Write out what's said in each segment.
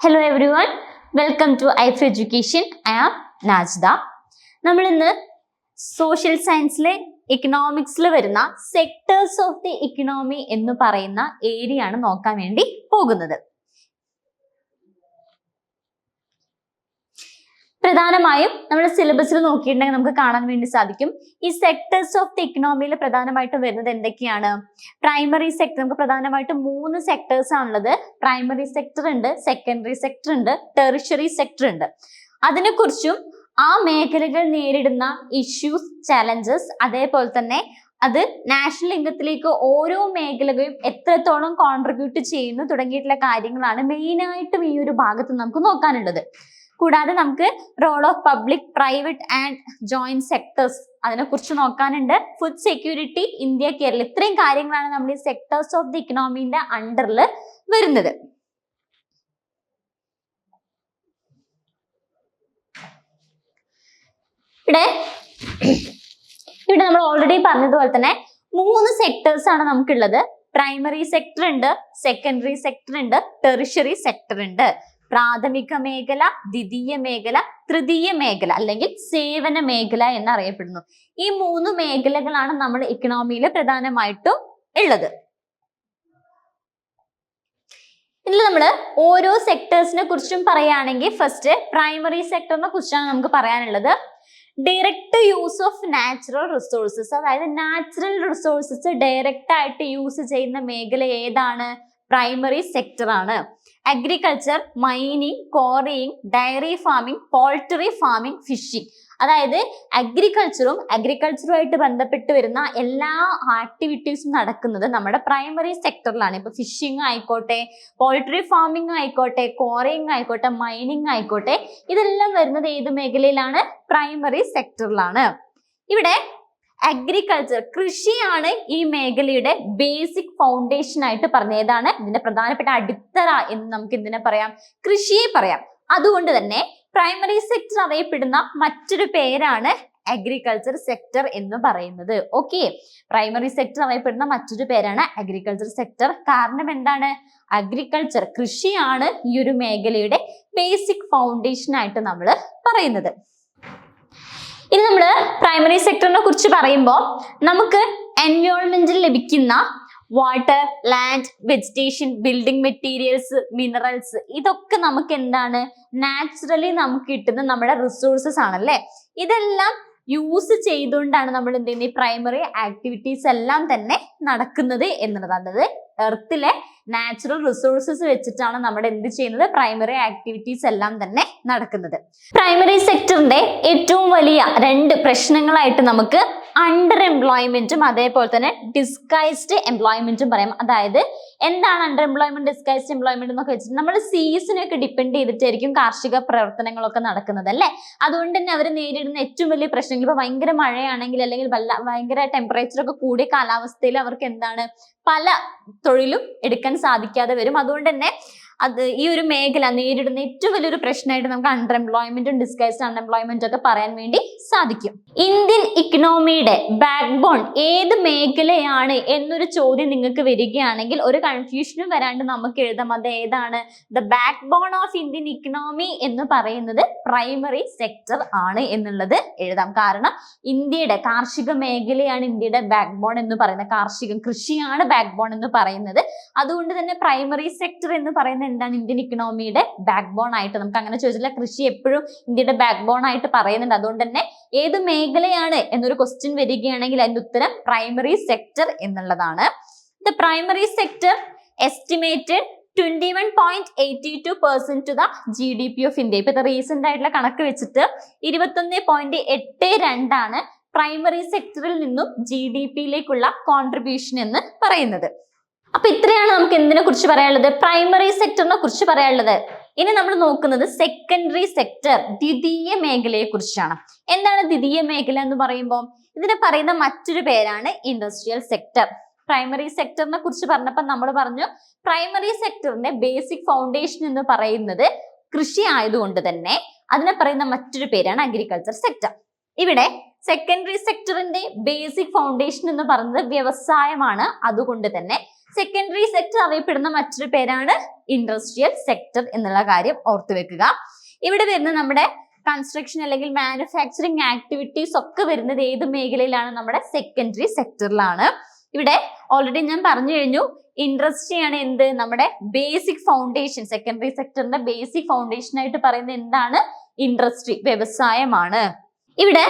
Hello everyone welcome to Aif education I am Najda നമ്മളിന്ന് social സയൻസിലെ ഇക്കണോമിക്സിൽ വരുന്ന sectors of the economy എന്ന് പറയുന്ന area ആണ് നോക്കാൻ വേണ്ടി പോകുന്നത്. പ്രധാനമായും നമ്മൾ സിലബസിൽ നോക്കിയിട്ടുണ്ടെങ്കിൽ നമുക്ക് കാണാൻ വേണ്ടി സാധിക്കും. ഈ സെക്ടേഴ്സ് ഓഫ് ദി ഇക്കണോമിയിൽ പ്രധാനമായിട്ടും വരുന്നത് എന്തൊക്കെയാണ്? പ്രൈമറി സെക്ടർ നമുക്ക് പ്രധാനമായിട്ടും മൂന്ന് സെക്ടേഴ്സ് ആണുള്ളത്. പ്രൈമറി സെക്ടർ ഉണ്ട് സെക്കൻഡറി സെക്ടർ ഉണ്ട് ടെറിഷറി സെക്ടർ ഉണ്ട്. അതിനെക്കുറിച്ചും ആ മേഖലകൾ നേരിടുന്ന ഇഷ്യൂസ് ചലഞ്ചസ് അതേപോലെ തന്നെ അത് നാഷണൽ ഇൻകത്തിലേക്ക് ഓരോ മേഖലകളും എത്രത്തോളം കോൺട്രിബ്യൂട്ട് ചെയ്യുന്നു തുടങ്ങിയിട്ടുള്ള കാര്യങ്ങളാണ് മെയിനായിട്ടും ഈ ഒരു ഭാഗത്ത് നമുക്ക് നോക്കാനുള്ളത്. കൂടാതെ നമുക്ക് role of public private and joint sectors അതിനെക്കുറിച്ച് നോക്കാനുണ്ട്. Food security India Kerala. ഇത്രയും കാര്യങ്ങളാണ് നമ്മൾ ഈ സെക്ടേഴ്സ് ഓഫ് ദി ഇക്കണോമിന്റെ അണ്ടറിൽ വരുന്നത്. ഇവിടെ ഇവിടെ നമ്മൾ ഓൾറെഡി പറഞ്ഞതുപോലെ തന്നെ മൂന്ന് സെക്ടേഴ്സ് ആണ് നമുക്കുള്ളത്. പ്രൈമറി സെക്ടർ ഉണ്ട് സെക്കൻഡറി സെക്ടർ ഉണ്ട് ടെറിഷറി സെക്ടർ ഉണ്ട്. പ്രാഥമിക മേഖല ദ്വിതീയ മേഖല തൃതീയ മേഖല അല്ലെങ്കിൽ സേവന മേഖല എന്നറിയപ്പെടുന്നു. ഈ മൂന്ന് മേഖലകളാണ് നമ്മൾ ഇക്കണോമിയിൽ പ്രധാനമായിട്ടും ഉള്ളത്. ഇതിൽ നമ്മൾ ഓരോ സെക്ടേഴ്സിനെ കുറിച്ചും പറയുകയാണെങ്കിൽ ഫസ്റ്റ് പ്രൈമറി സെക്ടറിനെ കുറിച്ചാണ് നമുക്ക് പറയാനുള്ളത്. Direct use of natural resources അതായത് നാച്ചുറൽ റിസോഴ്സസ് ഡയറക്റ്റ് ആയിട്ട് യൂസ് ചെയ്യുന്ന മേഖല ഏതാണ്? പ്രൈമറി സെക്ടർ ആണ്. Agriculture mining quarrying dairy farming poultry farming fishing അതായത് അഗ്രികൾച്ചറും അഗ്രികൾച്ചറുമായിട്ട് ബന്ധപ്പെട്ട് വരുന്ന എല്ലാ ആക്ടിവിറ്റീസും നടക്കുന്നത് നമ്മുടെ പ്രൈമറി സെക്ടറിലാണ് ഇപ്പൊ ഫിഷിംഗ് ആയിക്കോട്ടെ പോൾട്രി ഫാമിംഗ് ആയിക്കോട്ടെ കോറിയിങ് ആയിക്കോട്ടെ മൈനിങ് ആയിക്കോട്ടെ ഇതെല്ലാം വരുന്നത് ഏത് മേഖലയിലാണ്? പ്രൈമറി സെക്ടറിലാണ് ഇവിടെ അഗ്രികൾച്ചർ കൃഷിയാണ് ഈ മേഖലയുടെ ബേസിക് ഫൗണ്ടേഷൻ ആയിട്ട് പറഞ്ഞതാണ് ഇതിന്റെ പ്രധാനപ്പെട്ട അടിത്തറ എന്ന് നമുക്ക് ഇതിനെ പറയാം? കൃഷിയെ പറയാം. അതുകൊണ്ട് തന്നെ പ്രൈമറി സെക്ടർ അറിയപ്പെടുന്ന മറ്റൊരു പേരാണ് അഗ്രികൾച്ചർ സെക്ടർ എന്ന് പറയുന്നത്. ഓക്കെ പ്രൈമറി സെക്ടർ അറിയപ്പെടുന്ന മറ്റൊരു പേരാണ് അഗ്രികൾച്ചർ സെക്ടർ കാരണം എന്താണ്? അഗ്രികൾച്ചർ കൃഷിയാണ് ഈ ഒരു മേഖലയുടെ ബേസിക് ഫൗണ്ടേഷൻ ആയിട്ട് നമ്മൾ പറയുന്നത്. ഇനി നമ്മൾ പ്രൈമറി സെക്ടറിനെ കുറിച്ച് പറയുമ്പോൾ നമുക്ക് എൻവയോൺമെന്റിൽ ലഭിക്കുന്ന water land vegetation building materials minerals ഇതൊക്കെ നമുക്ക് എന്താണ്? നാച്ചുറലി നമുക്ക് കിട്ടുന്ന നമ്മുടെ റിസോഴ്സസ് ആണല്ലേ? ഇതെല്ലാം യൂസ് ചെയ്തുകൊണ്ടാണ് നമ്മൾ എന്ത് ചെയ്യുന്നത് ഈ പ്രൈമറി ആക്ടിവിറ്റീസ് എല്ലാം തന്നെ നടക്കുന്നത് എന്നുള്ളത്. അതായത് എർത്തിലെ നാച്ചുറൽ റിസോഴ്സസ് വെച്ചിട്ടാണ് നമ്മൾ എന്ത് ചെയ്യുന്നത്? പ്രൈമറി ആക്ടിവിറ്റീസ് എല്ലാം തന്നെ നടക്കുന്നത്. പ്രൈമറി സെക്ടറിന്റെ ഏറ്റവും വലിയ രണ്ട് പ്രശ്നങ്ങളായിട്ട് നമുക്ക് അണ്ടർ എംപ്ലോയ്മെന്റും അതേപോലെ തന്നെ ഡിസ്കൈസ്ഡ് എംപ്ലോയ്മെന്റും പറയാം. അതായത് എന്താണ് അണ്ടർ എംപ്ലോയ്മെന്റ് ഡിസ്കൈസ്ഡ് എംപ്ലോയ്മെന്റ് എന്നൊക്കെ വെച്ചിട്ട് നമ്മൾ സീസണൊക്കെ ഡിപ്പെൻഡ് ചെയ്തിട്ടായിരിക്കും കാർഷിക പ്രവർത്തനങ്ങളൊക്കെ നടക്കുന്നത് അല്ലേ? അതുകൊണ്ട് തന്നെ അവർ നേരിടുന്ന ഏറ്റവും വലിയ പ്രശ്നങ്ങൾ ഇപ്പൊ ഭയങ്കര മഴയാണെങ്കിൽ അല്ലെങ്കിൽ വല്ല ഭയങ്കര ടെമ്പറേച്ചർ ഒക്കെ കൂടിയ കാലാവസ്ഥയിൽ അവർക്ക് എന്താണ് പല തൊഴിലും എടുക്കാൻ സാധിക്കാതെ വരും. അതുകൊണ്ട് തന്നെ അത് ഈ ഒരു മേഖല നേരിടുന്ന ഏറ്റവും വലിയൊരു പ്രശ്നമായിട്ട് നമുക്ക് അൺഎംപ്ലോയ്മെന്റും എംപ്ലോയ്മെന്റും ഡിസ്കൈസ്ഡ് അൺഎംപ്ലോയ്മെന്റും ഒക്കെ പറയാൻ വേണ്ടി സാധിക്കും. ഇന്ത്യൻ ഇക്കണോമിയുടെ ബാക്ക് ബോൺ ഏത് മേഖലയാണ് എന്നൊരു ചോദ്യം നിങ്ങൾക്ക് വരികയാണെങ്കിൽ ഒരു കൺഫ്യൂഷനും വരാണ്ട് നമുക്ക് എഴുതാം. അത് ഏതാണ്? The backbone of Indian economy എന്ന് പറയുന്നത് പ്രൈമറി സെക്ടർ ആണ് എന്നുള്ളത് എഴുതാം. കാരണം ഇന്ത്യയുടെ കാർഷിക മേഖലയാണ് ഇന്ത്യയുടെ ബാക്ക് ബോൺ എന്ന് പറയുന്നത്. കാർഷികം കൃഷിയാണ് ബാക്ക് ബോൺ എന്ന് പറയുന്നത്. അതുകൊണ്ട് തന്നെ പ്രൈമറി സെക്ടർ എന്ന് പറയുന്നത് എന്താണ് ഇന്ത്യൻ ഇക്കണോമിയുടെ ബാക്ക് ബോൺ ആയിട്ട്? നമുക്ക് അങ്ങനെ ചോദിച്ചില്ല കൃഷി എപ്പോഴും ഇന്ത്യയുടെ ബാക്ക് ബോൺ ആയിട്ട് പറയുന്നുണ്ട്. അതുകൊണ്ട് തന്നെ ഏത് മേഖലയാണ് എന്നൊരു ക്വസ്റ്റ്യൻ വരികയാണെങ്കിൽ അതിന്റെ ഉത്തരം പ്രൈമറി സെക്ടർ എന്നുള്ളതാണ്. The primary sector estimated twenty one point eighty two percent to the G D P of India ഇപ്പൊ റീസെന്റ് ആയിട്ടുള്ള കണക്ക് വെച്ചിട്ട് ഇരുപത്തൊന്ന് പോയിന്റ് എട്ട് രണ്ടാണ് പ്രൈമറി സെക്ടറിൽ നിന്നും ജി ഡി പിയിലേക്കുള്ള കോൺട്രിബ്യൂഷൻ എന്ന് പറയുന്നത്. അപ്പൊ ഇത്രയാണ് നമുക്ക് എന്തിനെ കുറിച്ച് പറയാനുള്ളത്? പ്രൈമറി സെക്ടറിനെ കുറിച്ച് പറയാനുള്ളത്. ഇനി നമ്മൾ നോക്കുന്നത് സെക്കൻഡറി സെക്ടർ ദ്വിതീയ മേഖലയെ കുറിച്ചാണ്. എന്താണ് ദ്വിതീയ മേഖല എന്ന് പറയുമ്പോൾ? ഇതിനെ പറയുന്ന മറ്റൊരു പേരാണ് ഇൻഡസ്ട്രിയൽ സെക്ടർ പ്രൈമറി സെക്ടറിനെ കുറിച്ച് പറഞ്ഞപ്പോൾ നമ്മൾ പറഞ്ഞു പ്രൈമറി സെക്ടറിന്റെ ബേസിക് ഫൗണ്ടേഷൻ എന്ന് പറയുന്നത് കൃഷി ആയതുകൊണ്ട് തന്നെ അതിനെ പറയുന്ന മറ്റൊരു പേരാണ് അഗ്രികൾച്ചർ സെക്ടർ ഇവിടെ സെക്കൻഡറി സെക്ടറിന്റെ ബേസിക് ഫൗണ്ടേഷൻ എന്ന് പറയുന്നത് വ്യവസായമാണ്. അതുകൊണ്ട് തന്നെ സെക്കൻഡറി സെക്ടർ അറിയപ്പെടുന്ന മറ്റൊരു പേരാണ് ഇൻഡസ്ട്രിയൽ സെക്ടർ എന്നുള്ള കാര്യം ഓർത്തു വെക്കുക. ഇവിടെ വരുന്ന നമ്മുടെ കൺസ്ട്രക്ഷൻ അല്ലെങ്കിൽ മാനുഫാക്ചറിങ് ആക്ടിവിറ്റീസ് ഒക്കെ വരുന്നത് ഏത് മേഖലയിലാണ്? നമ്മുടെ സെക്കൻഡറി സെക്ടറിലാണ് ഇവിടെ ഓൾറെഡി ഞാൻ പറഞ്ഞു കഴിഞ്ഞു ഇൻഡസ്ട്രി ആണ് എന്ത്? നമ്മുടെ ബേസിക് ഫൗണ്ടേഷൻ സെക്കൻഡറി സെക്ടറിന്റെ ബേസിക് ഫൗണ്ടേഷൻ ആയിട്ട് പറയുന്നത് എന്താണ്? ഇൻഡസ്ട്രി വ്യവസായമാണ്. ഇവിടെ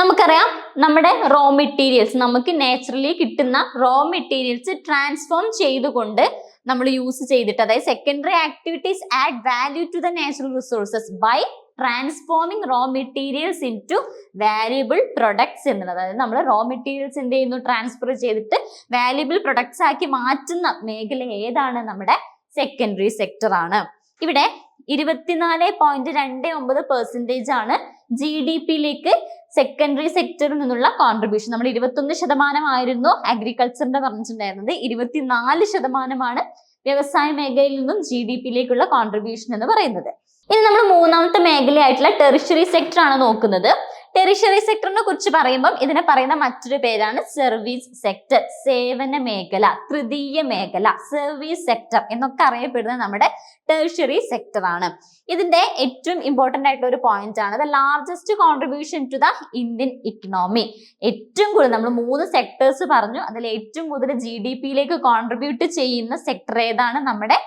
നമുക്കറിയാം നമ്മുടെ റോ മെറ്റീരിയൽസ് നമുക്ക് നാച്ചുറലി കിട്ടുന്ന റോ മെറ്റീരിയൽസ് ട്രാൻസ്ഫോം ചെയ്തുകൊണ്ട് നമ്മൾ യൂസ് ചെയ്തിട്ട് അതായത് secondary activities add value to the natural resources by transforming raw materials into valuable products എന്നുള്ളത്. അതായത് നമ്മൾ റോ മെറ്റീരിയൽസ് എന്ത് ചെയ്യുന്നു? ട്രാൻസ്ഫർ ചെയ്തിട്ട് വാല്യുബിൾ പ്രൊഡക്ട്സ് ആക്കി മാറ്റുന്ന മേഖല ഏതാണ്? നമ്മുടെ സെക്കൻഡറി സെക്ടർ ആണ്. ഇവിടെ ഇരുപത്തിനാല് പോയിന്റ് രണ്ട് ഒമ്പത് പെർസെന്റേജ് ആണ് ജി ഡി പിയിലേക്ക് സെക്കൻഡറി സെക്ടറിൽ നിന്നുള്ള കോൺട്രിബ്യൂഷൻ നമ്മൾ ഇരുപത്തൊന്ന് ശതമാനമായിരുന്നു അഗ്രികൾച്ചറിന്റെ പറഞ്ഞിട്ടുണ്ടായിരുന്നത്. ഇരുപത്തിനാല് ശതമാനമാണ് വ്യവസായ മേഖലയിൽ നിന്നും ജി ഡി പിയിലേക്കുള്ള കോൺട്രിബ്യൂഷൻ എന്ന് പറയുന്നത്. ഇനി നമ്മൾ മൂന്നാമത്തെ മേഖലയായിട്ടുള്ള ടെറിഷറി സെക്ടർ ആണ് നോക്കുന്നത്. ടെറിഷറി സെക്ടറിനെ കുറിച്ച് പറയുമ്പോൾ ഇതിനെ പറയുന്ന മറ്റൊരു പേരാണ് സർവീസ് സെക്ടർ സേവന മേഖല തൃതീയ മേഖല സർവീസ് സെക്ടർ എന്നൊക്കെ അറിയപ്പെടുന്നത് നമ്മുടെ ടെറിഷറി സെക്ടർ ആണ്. ഇതിന്റെ ഏറ്റവും ഇമ്പോർട്ടന്റ് ആയിട്ടുള്ള ഒരു പോയിന്റ് ആണ്. The largest contribution to the Indian economy ഏറ്റവും കൂടുതൽ നമ്മൾ മൂന്ന് സെക്ടേഴ്സ് പറഞ്ഞു. അതിൽ ഏറ്റവും കൂടുതൽ ജി ഡി പിയിലേക്ക് കോൺട്രിബ്യൂട്ട് ചെയ്യുന്ന സെക്ടർ ഏതാണ് നമ്മുടെ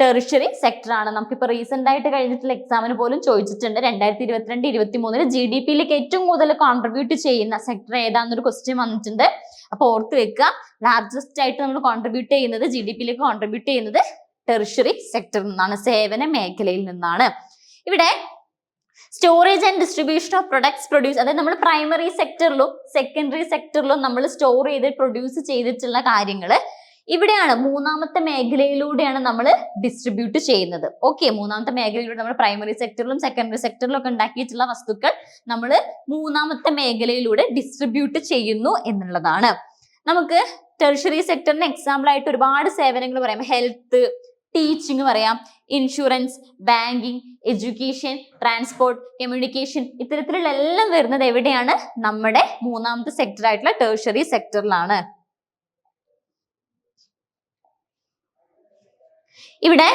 ടെറിഷറി സെക്ടർ ആണ്. നമുക്കിപ്പോൾ റീസെന്റ് ആയിട്ട് കഴിഞ്ഞിട്ടുള്ള എക്സാമിന് പോലും ചോദിച്ചിട്ടുണ്ട്. രണ്ടായിരത്തി ഇരുപത്തിരണ്ട് ഇരുപത്തി മൂന്നിൽ ജി ഡി പിയിലേക്ക് ഏറ്റവും കൂടുതൽ കോൺട്രിബ്യൂട്ട് ചെയ്യുന്ന സെക്ടർ ഏതാണെന്നൊരു ക്വസ്റ്റ്യൻ വന്നിട്ടുണ്ട്. അപ്പോൾ ഓർത്ത് വെക്കുക ലാർജസ്റ്റ് ആയിട്ട് നമ്മൾ കോൺട്രിബ്യൂട്ട് ചെയ്യുന്നത് ജി ഡി പിയിലേക്ക് കോൺട്രിബ്യൂട്ട് ചെയ്യുന്നത് ടെറിഷറി സെക്ടറിൽ നിന്നാണ് സേവന മേഖലയിൽ നിന്നാണ്. ഇവിടെ storage and distribution of products produce അതായത് നമ്മൾ പ്രൈമറി സെക്ടറിലും സെക്കൻഡറി സെക്ടറിലും നമ്മൾ സ്റ്റോർ ചെയ്ത് പ്രൊഡ്യൂസ് ചെയ്തിട്ടുള്ള കാര്യങ്ങൾ ഇവിടെയാണ് മൂന്നാമത്തെ മേഖലയിലൂടെയാണ് നമ്മൾ ഡിസ്ട്രിബ്യൂട്ട് ചെയ്യുന്നത്. ഓക്കെ മൂന്നാമത്തെ മേഖലയിലൂടെ നമ്മൾ പ്രൈമറി സെക്ടറിലും സെക്കൻഡറി സെക്ടറിലും ഒക്കെ ഉണ്ടാക്കിയിട്ടുള്ള വസ്തുക്കൾ നമ്മൾ മൂന്നാമത്തെ മേഖലയിലൂടെ ഡിസ്ട്രിബ്യൂട്ട് ചെയ്യുന്നു എന്നുള്ളതാണ്. നമുക്ക് ടെറിഷറി സെക്ടറിന് എക്സാമ്പിൾ ആയിട്ട് ഒരുപാട് സേവനങ്ങൾ പറയാം. ഹെൽത്ത് ടീച്ചിങ് പറയാം. Insurance banking education transport communication ഇത്തരത്തിലുള്ള എല്ലാം വരുന്നത് എവിടെയാണ്? നമ്മുടെ മൂന്നാമത്തെ സെക്ടർ ആയിട്ടുള്ള ടെർഷറി സെക്ടറിലാണ് ഇവിടെ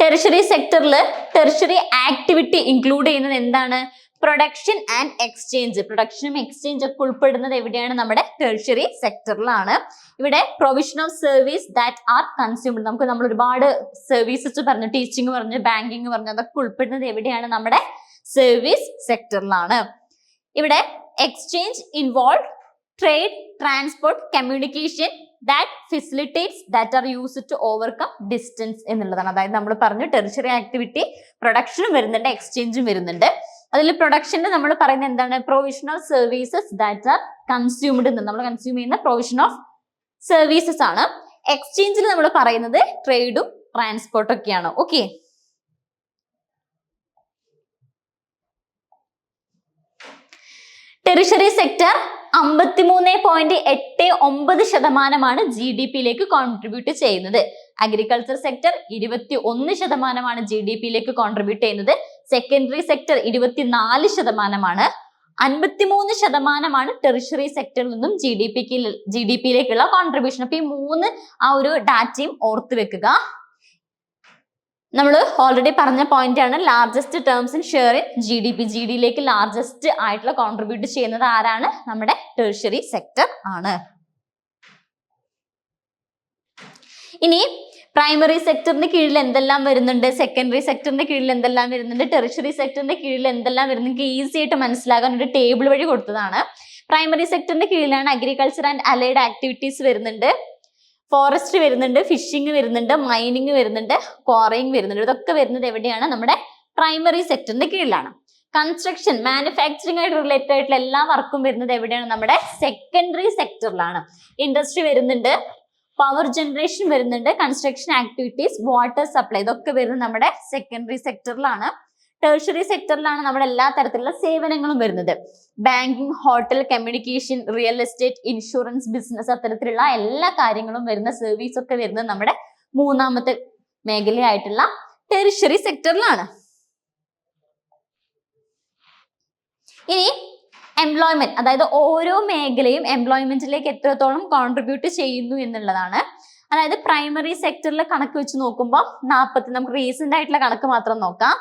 ടെറിഷറി സെക്ടറിൽ ടെറിഷറി ആക്ടിവിറ്റി ഇൻക്ലൂഡ് ചെയ്യുന്നത് എന്താണ്? പ്രൊഡക്ഷൻ ആൻഡ് എക്സ്ചേഞ്ച് പ്രൊഡക്ഷനും എക്സ്ചേഞ്ച് ഒക്കെ ഉൾപ്പെടുന്നത് എവിടെയാണ്? നമ്മുടെ ടെറിഷറി സെക്ടറിലാണ് ഇവിടെ provision of service that are consumed നമുക്ക് നമ്മൾ ഒരുപാട് സർവീസസ് പറഞ്ഞു ടീച്ചിങ് പറഞ്ഞു ബാങ്കിങ് പറഞ്ഞു അതൊക്കെ ഉൾപ്പെടുന്നത് എവിടെയാണ്? നമ്മുടെ സർവീസ് സെക്ടറിലാണ് ഇവിടെ exchange involve trade transport communication that facilitates that are use to overcome distance എന്നുള്ളതാണ്. അതായത് നമ്മൾ പറഞ്ഞു ടെറിച്ചറി ആക്ടിവിറ്റി പ്രൊഡക്ഷനും വരുന്നുണ്ട് എക്സ്ചേഞ്ചും വരുന്നുണ്ട്. അതിൽ പ്രൊഡക്ഷന് നമ്മൾ പറയുന്നത് എന്താണ്? Provisional services that are consumed എന്ന് നമ്മൾ കൺസ്യൂം ചെയ്യുന്ന പ്രൊവിഷൻ ഓഫ് സർവീസസ് ആണ്. എക്സ്ചേഞ്ചിൽ നമ്മൾ പറയുന്നത് ട്രേഡും ട്രാൻസ്പോർട്ടും ഒക്കെയാണ്. ഓക്കെ ടെറിഷറി സെക്ടർ അമ്പത്തിമൂന്ന് പോയിന്റ് എട്ട് ഒമ്പത് ശതമാനമാണ് ജി ഡി പിയിലേക്ക് കോൺട്രിബ്യൂട്ട് ചെയ്യുന്നത്. അഗ്രികൾച്ചർ സെക്ടർ ഇരുപത്തി ഒന്ന് ശതമാനമാണ് ജി ഡി പിയിലേക്ക് കോൺട്രിബ്യൂട്ട് ചെയ്യുന്നത്. സെക്കൻഡറി സെക്ടർ ഇരുപത്തിനാല് ശതമാനമാണ്. അൻപത്തിമൂന്ന് ശതമാനമാണ് ടെറിഷറി സെക്ടറിൽ നിന്നും ജി ഡി പിക്ക് ജി ഡി പിയിലേക്കുള്ള കോൺട്രിബ്യൂഷൻ അപ്പൊ ഈ മൂന്ന് ആ ഒരു ഡാറ്റയും ഓർത്ത് വെക്കുക. നമ്മൾ ഓൾറെഡി പറഞ്ഞ പോയിന്റ് ആണ് largest terms in share in G D P G ഡിയിലേക്ക് ലാർജസ്റ്റ് ആയിട്ടുള്ള കോൺട്രിബ്യൂട്ട് ചെയ്യുന്നത് ആരാണ്? നമ്മുടെ ടേഴ്ഷറി സെക്ടർ ആണ്. ഇനി പ്രൈമറി സെക്ടറിന്റെ കീഴിൽ എന്തെല്ലാം വരുന്നുണ്ട്? സെക്കൻഡറി സെക്ടറിന്റെ കീഴിൽ എന്തെല്ലാം വരുന്നുണ്ട്? ടെറിഷറി സെക്ടറിന്റെ കീഴിൽ എന്തെല്ലാം വരുന്നുണ്ട്? ഈസി ആയിട്ട് മനസ്സിലാകാൻ ഒരു ടേബിൾ വഴി കൊടുത്തതാണ്. പ്രൈമറി സെക്ടറിന്റെ കീഴിലാണ് അഗ്രികൾച്ചർ ആൻഡ് അലൈഡ് ആക്ടിവിറ്റീസ് വരുന്നുണ്ട്. ഫോറസ്റ്റ് വരുന്നുണ്ട് ഫിഷിംഗ് വരുന്നുണ്ട് മൈനിങ് വരുന്നുണ്ട് ക്വാറിങ് വരുന്നുണ്ട്. ഇതൊക്കെ വരുന്നത് എവിടെയാണ്? നമ്മുടെ പ്രൈമറി സെക്ടറിന്റെ കീഴിലാണ്. കൺസ്ട്രക്ഷൻ മാനുഫാക്ചറിംഗ് ആയിട്ട് റിലേറ്റഡ് ആയിട്ടുള്ള എല്ലാ വർക്കും വരുന്നത് എവിടെയാണ്? നമ്മുടെ സെക്കൻഡറി സെക്ടറിലാണ് ഇൻഡസ്ട്രി വരുന്നുണ്ട് പവർ ജനറേഷൻ വരുന്നുണ്ട് കൺസ്ട്രക്ഷൻ ആക്ടിവിറ്റീസ് വാട്ടർ സപ്ലൈ ഇതൊക്കെ വരുന്നത് നമ്മുടെ സെക്കൻഡറി സെക്ടറിലാണ് ടെറിഷറി സെക്ടറിലാണ് നമ്മുടെ എല്ലാ തരത്തിലുള്ള സേവനങ്ങളും വരുന്നത്. Banking hotel communication real estate insurance business അത്തരത്തിലുള്ള എല്ലാ കാര്യങ്ങളും വരുന്ന സർവീസ് ഒക്കെ വരുന്നത് നമ്മുടെ മൂന്നാമത്തെ മേഖലയായിട്ടുള്ള ടെറിഷറി സെക്ടറിലാണ് ഇനി എംപ്ലോയ്മെന്റ് അതായത് ഓരോ മേഖലയും എംപ്ലോയ്മെന്റിലേക്ക് എത്രത്തോളം കോൺട്രിബ്യൂട്ട് ചെയ്യുന്നു എന്നുള്ളതാണ്. അതായത് പ്രൈമറി സെക്ടറിലെ കണക്ക് വെച്ച് നോക്കുമ്പോൾ നാൽപ്പത്തി നമുക്ക് റീസെന്റ് ആയിട്ടുള്ള കണക്ക് മാത്രം നോക്കാം.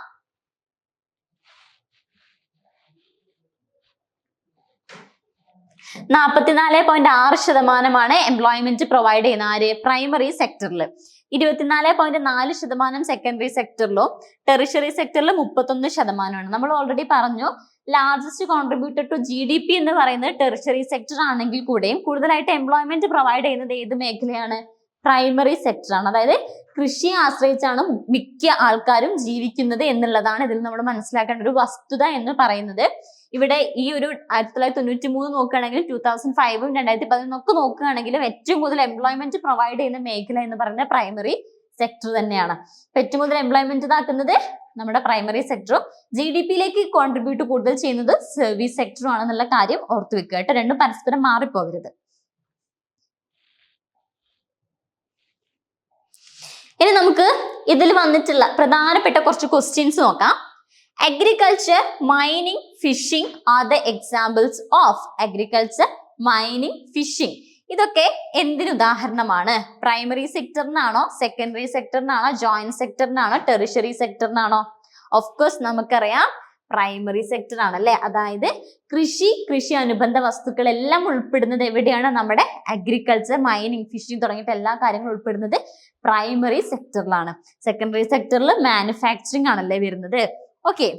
നാൽപ്പത്തിനാല് പോയിന്റ് ആറ് ശതമാനമാണ് എംപ്ലോയ്മെന്റ് പ്രൊവൈഡ് ചെയ്യുന്ന ആര് പ്രൈമറി സെക്ടറിൽ ഇരുപത്തിനാല് പോയിന്റ് നാല് ശതമാനം സെക്കൻഡറി സെക്ടറിലും ടെറിഷറി സെക്ടറിൽ മുപ്പത്തൊന്ന് ശതമാനമാണ്. നമ്മൾ ഓൾറെഡി പറഞ്ഞു largest contributor to G D P എന്ന് പറയുന്നത് ടെറിഷറി സെക്ടർ ആണെങ്കിൽ കൂടെയും കൂടുതലായിട്ട് എംപ്ലോയ്മെന്റ് പ്രൊവൈഡ് ചെയ്യുന്നത് ഏത് മേഖലയാണ്? പ്രൈമറി സെക്ടറാണ് അതായത് കൃഷിയെ ആശ്രയിച്ചാണ് മിക്ക ആൾക്കാരും ജീവിക്കുന്നത് എന്നുള്ളതാണ് ഇതിൽ നമ്മൾ മനസ്സിലാക്കേണ്ട ഒരു വസ്തുത എന്ന് പറയുന്നത്. ഇവിടെ ഈ ഒരു ആയിരത്തി തൊള്ളായിരത്തി തൊണ്ണൂറ്റി മൂന്ന് നോക്കുകയാണെങ്കിൽ ടൂ തൗസൻഡ് ഫൈവും രണ്ടായിരത്തി പതിനൊന്നൊക്കെ നോക്കുകയാണെങ്കിലും ഏറ്റവും കൂടുതൽ എംപ്ലോയ്മെന്റ് പ്രൊവൈഡ് ചെയ്യുന്ന മേഖല എന്ന് പറയുന്നത് പ്രൈമറി സെക്ടർ തന്നെയാണ്. ഏറ്റവും കൂടുതൽ എംപ്ലോയ്മെന്റ് ഇതാക്കുന്നത് നമ്മുടെ പ്രൈമറി സെക്ടറും ജി ഡി പിയിലേക്ക് കോൺട്രിബ്യൂട്ട് കൂടുതൽ ചെയ്യുന്നത് സർവീസ് സെക്ടറും ആണെന്നുള്ള കാര്യം ഓർത്തു വെക്കുക കേട്ടോ. രണ്ടും പരസ്പരം മാറിപ്പോകരുത്. ഇനി നമുക്ക് ഇതിൽ വന്നിട്ടുള്ള പ്രധാനപ്പെട്ട കുറച്ച് ക്വസ്റ്റ്യൻസ് നോക്കാം. Agriculture mining fishing are the examples of agriculture mining fishing ഇതൊക്കെ എന്തിന് ഉദാഹരണമാണ്? പ്രൈമറി സെക്ടറിനാണോ സെക്കൻഡറി സെക്ടറിനാണോ ജോയിന്റ് സെക്ടറിനാണോ ടെറിഷറി സെക്ടറിനാണോ ഓഫ് കോഴ്സ് നമുക്കറിയാം പ്രൈമറി സെക്ടർ ആണല്ലേ? അതായത് കൃഷി കൃഷി അനുബന്ധ വസ്തുക്കൾ എല്ലാം ഉൾപ്പെടുന്നത് എവിടെയാണ്? നമ്മുടെ അഗ്രികൾച്ചർ മൈനിങ് ഫിഷിംഗ് തുടങ്ങിയിട്ട് എല്ലാ കാര്യങ്ങളും ഉൾപ്പെടുന്നത് പ്രൈമറി സെക്ടറിലാണ് സെക്കൻഡറി സെക്ടറിൽ മാനുഫാക്ചറിങ് ആണല്ലേ വരുന്നത്. ഓക്കെ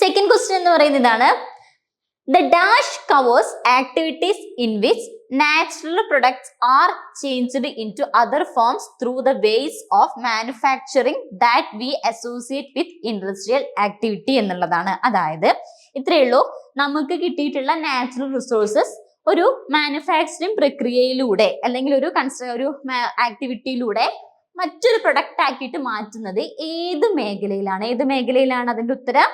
സെക്കൻഡ് ക്വസ്റ്റ്യൻ എന്ന് പറയുന്നത് ഇതാണ്. The dash covers activities in which natural products are changed into other forms through the ways of manufacturing that we associate with industrial activity എന്നുള്ളതാണ്. അതായത് ഇത്രയേ ഉള്ളൂ. നമുക്ക് കിട്ടിയിട്ടുള്ള നാച്ചുറൽ റിസോഴ്സസ് ഒരു മാനുഫാക്ചറിങ് പ്രക്രിയയിലൂടെ അല്ലെങ്കിൽ ഒരു കൺസ്ട്ര ഒരു ആക്ടിവിറ്റിയിലൂടെ മറ്റൊരു പ്രൊഡക്റ്റ് ആക്കിയിട്ട് മാറ്റുന്നത് ഏത് മേഖലയിലാണ്? ഏത് മേഖലയിലാണ് അതിന്റെ ഉത്തരം?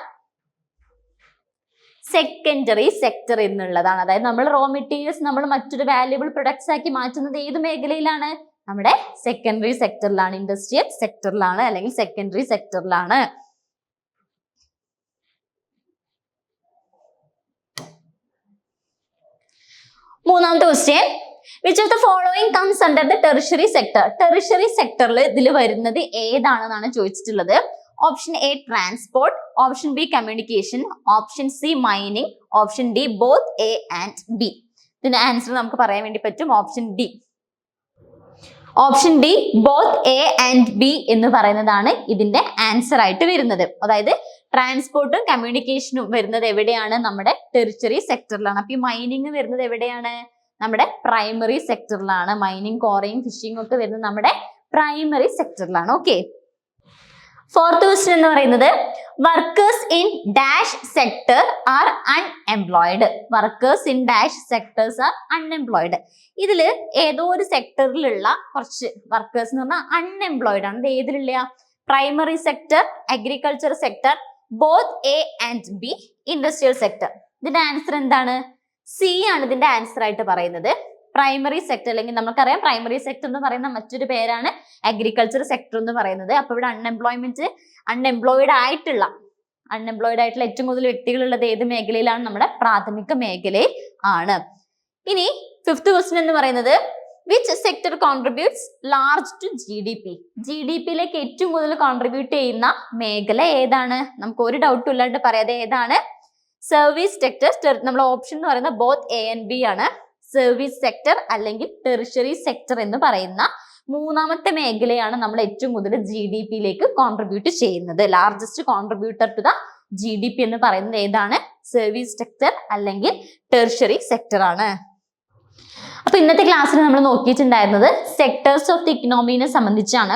സെക്കൻഡറി സെക്ടർ എന്നുള്ളതാണ്. അതായത് നമ്മൾ റോ മെറ്റീരിയൽസ് നമ്മൾ മറ്റൊരു വാല്യുബിൾ പ്രൊഡക്ട്സ് ആക്കി മാറ്റുന്നത് ഏത് മേഖലയിലാണ്? നമ്മുടെ സെക്കൻഡറി സെക്ടറിലാണ് ഇൻഡസ്ട്രിയൽ സെക്ടറിലാണ് അല്ലെങ്കിൽ സെക്കൻഡറി സെക്ടറിലാണ് മൂന്നാമത്തെ question which of the following comes under the tertiary sector tertiary സെക്ടറിൽ ഇതിൽ വരുന്നത് ഏതാണെന്നാണ് ചോദിച്ചിട്ടുള്ളത്. Option A transport option B communication option C mining option D both A and B ഇതിന്റെ ആൻസർ നമുക്ക് പറയാൻ വേണ്ടി പറ്റും. Option D option D both A and B എന്ന് പറയുന്നതാണ് ഇതിന്റെ ആൻസർ ആയിട്ട് വരുന്നത്. അതായത് ട്രാൻസ്പോർട്ടും കമ്മ്യൂണിക്കേഷനും വരുന്നത് എവിടെയാണ്? നമ്മുടെ ടെറിച്ചറി സെക്ടറിലാണ് അപ്പൊ ഈ മൈനിങ് വരുന്നത് എവിടെയാണ്? നമ്മുടെ പ്രൈമറി സെക്ടറിലാണ് മൈനിങ് കോറയും ഫിഷിംഗ് ഒക്കെ വരുന്നത് നമ്മുടെ പ്രൈമറി സെക്ടറിലാണ് ഓക്കെ ഫോർത്ത് ക്വസ്റ്റ്യൻ എന്ന് പറയുന്നത് workers in dash sector are unemployed workers in dash sectors are unemployed ഇതിൽ ഏതോ ഒരു സെക്ടറിലുള്ള കുറച്ച് വർക്കേഴ്സ് എന്ന് പറഞ്ഞാൽ അൺഎംപ്ലോയിഡ് ആണ്. ഇത് ഏതിലുള്ള? Primary sector agriculture sector both A and B industrial sector ഇതിന്റെ ആൻസർ എന്താണ്? സി ആണ് ഇതിന്റെ ആൻസർ ആയിട്ട് പറയുന്നത്. പ്രൈമറി സെക്ടർ അല്ലെങ്കിൽ നമുക്കറിയാം പ്രൈമറി സെക്ടർ എന്ന് പറയുന്ന മറ്റൊരു പേരാണ് അഗ്രികൾച്ചർ സെക്ടർ എന്ന് പറയുന്നത്. അപ്പൊ ഇവിടെ അൺഎംപ്ലോയ്മെന്റ് അൺഎംപ്ലോയിഡ് ആയിട്ടുള്ള അൺഎംപ്ലോയിഡ് ആയിട്ടുള്ള ഏറ്റവും കൂടുതൽ വ്യക്തികളുള്ളത് ഏത് മേഖലയിലാണ്? നമ്മുടെ പ്രാഥമിക മേഖലയിൽ ആണ്. ഇനി ഫിഫ്ത് ക്വസ്റ്റ്യൻ എന്ന് പറയുന്നത് which sector contributes large to G D P G D പിയിലേക്ക് ഏറ്റവും കൂടുതൽ കോൺട്രിബ്യൂട്ട് ചെയ്യുന്ന മേഖല ഏതാണ്? നമുക്ക് ഒരു ഡൗട്ടും ഇല്ലാണ്ട് പറയാതെ ഏതാണ്? സർവീസ് സെക്ടർ നമ്മൾ ഓപ്ഷൻ എന്ന് പറയുന്ന ബോത്ത് എ ആൻഡ് ബി ആണ്. സർവീസ് സെക്ടർ അല്ലെങ്കിൽ ടെറിഷറി സെക്ടർ എന്ന് പറയുന്ന മൂന്നാമത്തെ മേഖലയാണ് നമ്മൾ ഏറ്റവും കൂടുതൽ ജി ഡി പിയിലേക്ക് കോൺട്രിബ്യൂട്ട് ചെയ്യുന്നത്. Largest contributor to the G D P എന്ന് പറയുന്നത് ഏതാണ്? സർവീസ് സെക്ടർ അല്ലെങ്കിൽ ടെറിഷറി സെക്ടർ ആണ്. അപ്പൊ ഇന്നത്തെ ക്ലാസ്സിൽ നമ്മൾ നോക്കിയിട്ടുണ്ടായിരുന്നത് സെക്ടേഴ്സ് ഓഫ് ദി ഇക്കണോമിനെ സംബന്ധിച്ചാണ്.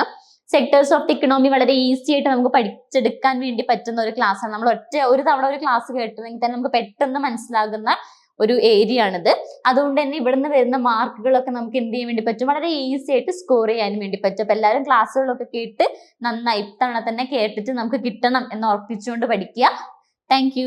സെക്ടേഴ്സ് ഓഫ് ദി ഇക്കണോമി വളരെ ഈസി ആയിട്ട് നമുക്ക് പഠിച്ചെടുക്കാൻ വേണ്ടി പറ്റുന്ന ഒരു ക്ലാസ്സാണ് നമ്മൾ ഒറ്റ ഒരു തവണ ഒരു ക്ലാസ് കേട്ടതെങ്കിൽ തന്നെ നമുക്ക് പെട്ടെന്ന് മനസ്സിലാകുന്ന ഒരു ഏരിയ ആണിത്. അതുകൊണ്ട് തന്നെ ഇവിടുന്ന് വരുന്ന മാർക്കുകളൊക്കെ നമുക്ക് എന്ത് ചെയ്യാൻ വേണ്ടി പറ്റും? വളരെ ഈസി ആയിട്ട് സ്കോർ ചെയ്യാൻ വേണ്ടി പറ്റും. അപ്പൊ എല്ലാവരും ക്ലാസ്സുകളൊക്കെ കേട്ട് നന്നായി ഇത്തവണ തന്നെ കേട്ടിട്ട് നമുക്ക് കിട്ടണം എന്ന് ഉറപ്പിച്ചുകൊണ്ട് പഠിക്കുക. താങ്ക്